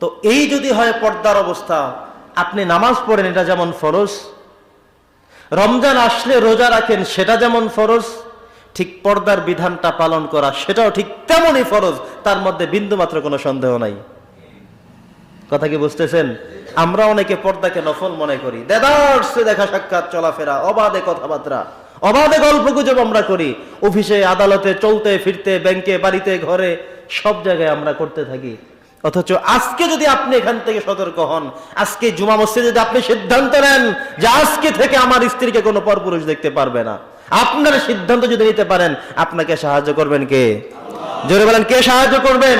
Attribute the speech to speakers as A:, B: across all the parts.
A: তো এই যদি হয় পর্দার অবস্থা, আপনি নামাজ পড়েন, এটা যেমন ফরজ। রমজান আসলে রোজা রাখেন, সেটা যেমন ফরজ। ঠিক পর্দার বিধানটা পালন করা, সেটাও ঠিক তেমনই ফরজ। তার মধ্যে বিন্দুমাত্র কোনো সন্দেহ নাই। কথা কি বুঝতেছেন? আমরা অনেকে পর্দাকে নফল মনে করি। দেদার্সে দেখা সাক্ষাৎ, চলাফেরা, অবাধে কথাবার্তা, অবাধে গল্প গুজব আমরা করি। অফিসে, আদালতে, চলতে, ফিরতে, ব্যাংকে, বাড়িতে, ঘরে, সব জায়গায় আমরা করতে থাকি। অথচ আজকে যদি আপনি এখান থেকে সতর্ক হন, আজকে জুমা মসজিদে যদি আপনি সিদ্ধান্ত নেন যে আজকে থেকে আমার স্ত্রীকে কোনো পরপুরুষ দেখতে পারবে না, আপনার সিদ্ধান্ত যদি নিতে পারেন, আপনাকে সাহায্য করবেন কে? জোরে বলেন, কে সাহায্য করবেন?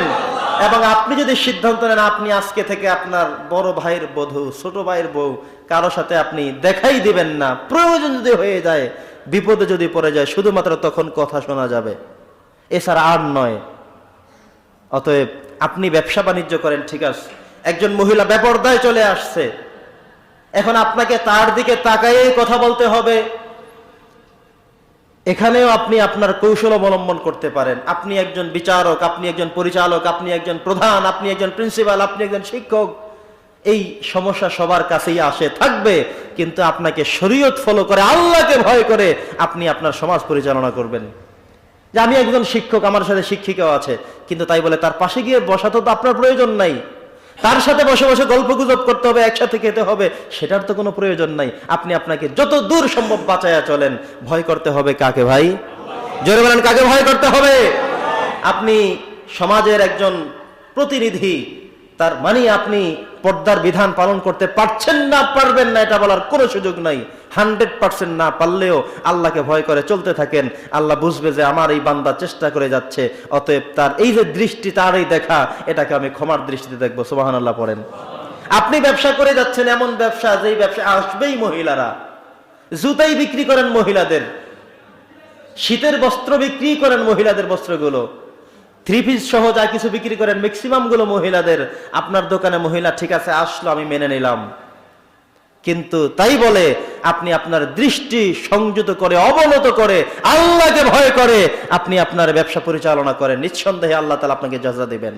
A: এবং আপনি যদি সিদ্ধান্ত নেন, আপনি আজকে থেকে আপনার বড় ভাইয়ের বধূ, ছোট ভাইয়ের বউ, কারও সাথে আপনি দেখাই দিবেন না, প্রয়োজন যদি হয়ে যায়, বিপদে যদি পড়ে যায়, শুধুমাত্র তখন কথা শোনা যাবে। এছাড়া আর নয়। অতএব আপনি ব্যবসা বাণিজ্য করেন, ঠিক আছে? একজন মহিলা বেপর্দায় চলে আসছে। এখন আপনাকে তার দিকে তাকাইয়ে কথা বলতে হবে। এখানেও আপনি আপনার কৌশল অবলম্বন করতে পারেন। আপনি একজন বিচারক, আপনি একজন পরিচালক, আপনি একজন প্রধান, আপনি একজন প্রিন্সিপাল, আপনি একজন শিক্ষক। এই সমস্যা সবার কাছেই আসে, থাকবে। কিন্তু আপনাকে শরীয়ত ফলো করে আল্লাহকে ভয় করে আপনি আপনার সমাজ পরিচালনা করবেন। যে আমি একজন শিক্ষক, আমার সাথে শিক্ষিকাও আছে, কিন্তু তাই বলে তার পাশে গিয়ে বসা তো আপনার প্রয়োজন নাই। তার সাথে বসে বসে গল্প গুজব করতে হবে, একসাথে খেতে হবে, সেটার তো কোনো প্রয়োজন নাই। আপনি আপনাকে যত দূর সম্ভব বাঁচায়া চলেন। ভয় করতে হবে কাকে ভাই? জোরে বলেন, কাকে ভয় করতে হবে? আপনি সমাজের একজন প্রতিনিধি, তার মানে আপনি পর্দার বিধান পালন করতে পারছেন না, পারবেন না, এটা বলার কোনো সুযোগ নাই। হান্ড্রেড পার্সেন্ট না পারলেও আল্লাহকে ভয় করে চলতে থাকেন। আল্লাহ বুঝবে যে আমার এই বান্দা চেষ্টা করে যাচ্ছে, অতএব তার এই যে দৃষ্টি তার এই দেখা, এটাকে আমি ক্ষমার দৃষ্টিতে দেখব। সুবাহান আল্লাহ পড়েন। আপনি ব্যবসা করে যাচ্ছেন এমন ব্যবসা, যেই ব্যবসা আসবেই মহিলারা। জুতাই বিক্রি করেন মহিলাদের। শীতের বস্ত্র বিক্রি করেন মহিলাদের বস্ত্রগুলো। থ্রি পিস সহ যা কিছু বিক্রি করেন ম্যাক্সিমামগুলো মহিলাদের। আপনার দোকানে মহিলা, ঠিক আছে, আসলো, আমি মেনে নিলাম। কিন্তু তাই বলে, আপনি আপনার দৃষ্টি সংযত করে, অবনত করে, আল্লাহকে ভয় করে, আপনি আপনার ব্যবসা পরিচালনা করেন। নিঃসন্দেহে আল্লাহ তালা আপনাকে যাজা দেবেন।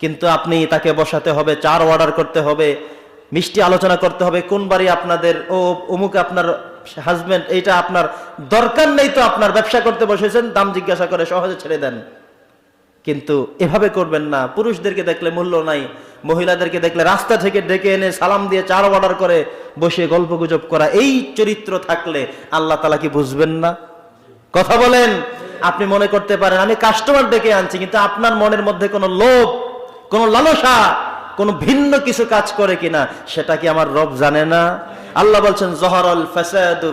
A: কিন্তু আপনি তাকে বসাতে হবে, চার অর্ডার করতে হবে, মিষ্টি আলোচনা করতে হবে, কোন বাড়ি আপনাদের, ও অমুক আপনার হাজবেন্ড এইটা আপনার দরকার নেই তো আপনার ব্যবসা করতে বসেছেন, দাম জিজ্ঞাসা করে সহজে ছেড়ে দেন। কিন্তু এভাবে করবেন না। পুরুষদেরকে দেখলে মূল্য নাই, মহিলাদেরকে দেখলে রাস্তা থেকে ডেকে এনে সালাম দিয়ে চার অর্ডার করে বসে গল্প গুজব করা, এই চরিত্র থাকলে আল্লাহ তালা কি বুঝবেন না? কথা বলেন, আপনি মনে করতে পারেন, আমি কাস্টমার ডেকে আনছি, কিন্তু আপনার মনের মধ্যে কোনো লোভ, কোনো লালসা, কোনো ভিন্ন কিছু কাজ করে কিনা, সেটা কি আমার রব জানে না? আল্লাহ বলছেন, জহরল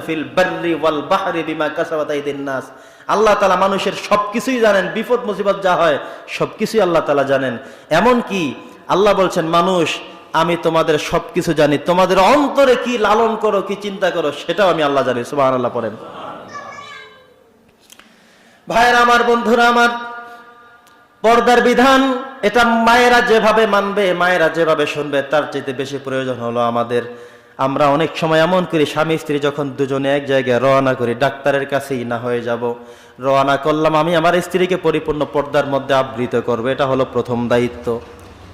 A: ফিল বাররি ওয়াল বিমা কাসাবাত নাস। আল্লাহ তালা মানুষের সবকিছুই জানেন, বিপদ, মুসিবত যা হয়, সবকিছুই আল্লাহ তালা জানেন। এমন কি আল্লাহ বলছেন, মানুষ, আমি তোমাদের সবকিছু জানি, তোমাদের অন্তরে কি লালন করো, কি চিন্তা করো, সেটাও আমি আল্লাহ জানি। সুবাহ আল্লাহ পড়েন। ভাইয়েরা আমার, বন্ধুরা আমার, পর্দার বিধান, এটা মায়েরা যেভাবে মানবে, মায়েরা যেভাবে শুনবে, তার চাইতে বেশি প্রয়োজন হলো আমাদের আমরা অনেক সময় এমন করি, স্বামী স্ত্রী যখন দুজনে এক জায়গায় রওনা করি, ডাক্তারের কাছেই না হয়ে যাব। রওনা করলাম, আমি আমার স্ত্রীকে পরিপূর্ণ পর্দার মধ্যে আবৃত করব, এটা হলো প্রথম দায়িত্ব।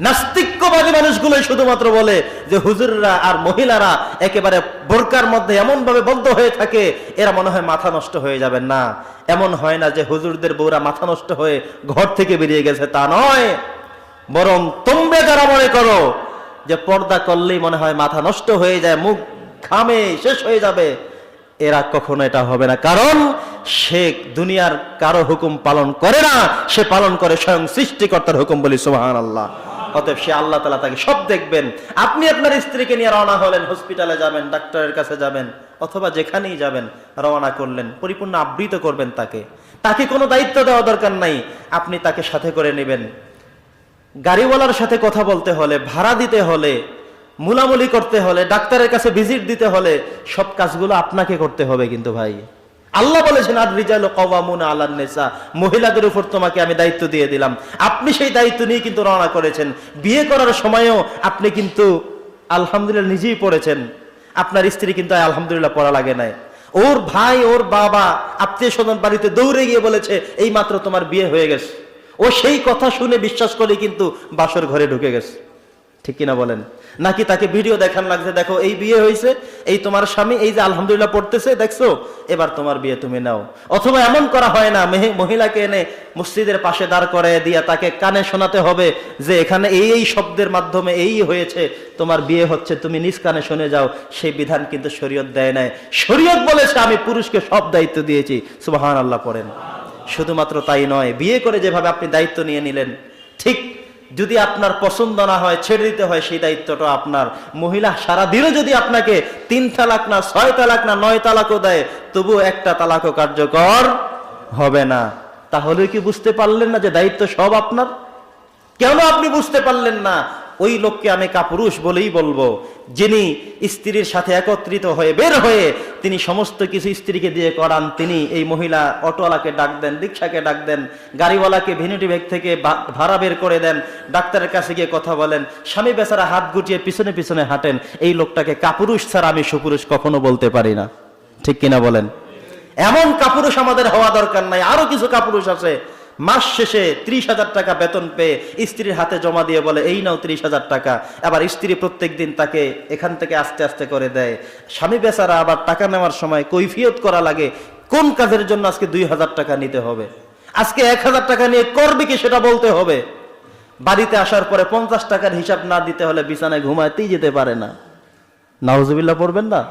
A: নাস্তিক্যবাদী মানুষগুলোই শুধুমাত্র বলে যে হুজুররা আর মহিলারা একেবারে বোরকার মধ্যে এমন ভাবে বদ্ধ হয়ে থাকে, এরা মনে হয় মাথা নষ্ট হয়ে যাবে না। এমন হয় না যে হুজুরদের বউরা মাথা নষ্ট হয়ে ঘর থেকে বেরিয়ে গেছে, তা নয়। বরং তোমরা যারা মনে করো যে পর্দা করলেই মনে হয় মাথা নষ্ট হয়ে যায়, মুখ ঘামে, শেষ হয়ে যাবে। এরা কখনো এটা হবে না। কারণ সে দুনিয়ার কারও হুকুম পালন করে না, সে পালন করে স্বয়ং সৃষ্টিকর্তার হুকুম বলি সুবাহান আল্লাহ অতএব সে আল্লাহ তালা তাকে সব দেখবেন। আপনি আপনার স্ত্রীকে নিয়ে রওনা হলেন হসপিটালে যাবেন, ডাক্তারের কাছে যাবেন, অথবা যেখানেই যাবেন, রওনা করলেন, পরিপূর্ণ আবৃত করবেন তাকে। তাকে কোনো দায়িত্ব দেওয়া দরকার নাই। আপনি তাকে সাথে করে নেবেন। গাড়িওয়ালার সাথে কথা বলতে হলে, ভাড়া দিতে হলে, মুলামুলি করতে হলে, ডাক্তারের কাছে ভিজিট দিতে হলে, সব কাজগুলো আপনাকে করতে হবে কিন্তু ভাই। আল্লাহ বলেছেন, আর রিজাল কওয়ামুন আলান নেসা। মহিলাদের উপর তোমাকে আমি দায়িত্ব দিয়ে দিলাম। আপনি সেই দায়িত্ব নিয়ে কিন্তু রওনা করেছেন। বিয়ে করার সময়ও আপনি কিন্তু আলহামদুলিল্লাহ নিজেই পড়েছেন। আপনার স্ত্রী কিন্তু আলহামদুলিল্লাহ পড়া লাগে নাই। ওর ভাই, ওর বাবা আত্মীয় স্বজন বাড়িতে দৌড়ে গিয়ে বলেছে এই মাত্র তোমার বিয়ে হয়ে গেছে। ও সেই কথা শুনে বিশ্বাস করে কিন্তু বাসর ঘরে ঢুকে গেছে। ঠিক কিনা বলেন? নাকি তাকে ভিডিও দেখান লাগছে, দেখো এই বিয়ে হয়েছে, এই তোমার স্বামী, এই যে আলহামদুলিল্লাহ পড়তেছে, দেখছ? এবার তোমার বিয়ে তুমি নাও। অথবা এমন করা হয় না, মেহে- মহিলাকে এনে মসজিদের পাশে দাঁড় করে দিয়া তাকে কানে শোনাতে হবে যে এখানে এই এই শব্দের মাধ্যমে এই হয়েছে, তোমার বিয়ে হচ্ছে, তুমি নিজ কানে শুনে যাও। সেই বিধান কিন্তু শরীয়ত দেয় নাই। শরীয়ত বলেছে, আমি পুরুষকে সব দায়িত্ব দিয়েছি। সুবাহান আল্লাহ পড়েন। শুধুমাত্র তাই নয়, বিয়ে করে যেভাবে আপনি দায়িত্ব নিয়ে নিলেন, ঠিক যদি আপনার পছন্দ না হয়, ছেড়ে দিতে হয় সেই দায়িত্বটা আপনার। মহিলা সারা দিনও যদি আপনাকে তিন তালাক না, ছয় তালাক না, নয় তালাকও দেয় তবু একটা তালাকও কার্যকর হবে না। তাহলে কি বুঝতে পারলেন না যে দায়িত্ব সব আপনার? কেন আপনি বুঝতে পারলেন না? ওই লোককে আমি কাপুরুষ বলেই বলব। যিনি স্ত্রীর সাথে একত্রিত হয়ে বের হয়ে তিনি সমস্ত কিছু স্ত্রীকে দিয়ে করান, তিনি এই মহিলা অটোওয়ালাকে ডাক দেন, রিক্সাকে ডাক দেন, গাড়িওয়ালাকে ভেনিটি ব্যাগ থেকে ভাড়া বের করে দেন, ডাক্তারের কাছে গিয়ে কথা বলেন, স্বামী বেচারা হাত গুটিয়ে পিছনে পিছনে হাঁটেন, এই লোকটাকে কাপুরুষ ছাড়া আমি সুপুরুষ কখনো বলতে পারি না। ঠিক কিনা বলেন? এমন কাপুরুষ আমাদের হওয়া দরকার নাই, আরও কিছু কাপুরুষ আছে। মাস শেষে ত্রিশ হাজার টাকা বেতন পেয়ে স্ত্রীর হাতে জমা দিয়ে বলে, এই নাও ত্রিশ হাজার টাকা। আবার স্ত্রী প্রত্যেক দিন তাকে এখান থেকে আস্তে আস্তে করে দেয়। স্বামী বেচারা আবার টাকা নেওয়ার সময় কৈফিয়ত করা লাগে, কোন কাজের জন্য আজকে দুই হাজার টাকা নিতে হবে? আজকে এক হাজার টাকা নিয়ে করবে কি সেটা বলতে হবে? বাড়িতে আসার পরে পঞ্চাশ টাকার হিসাব না দিতে হলে বিছানায় ঘুমাইতেই যেতে পারে না। নাউজুবিল্লাহ পড়বেন না?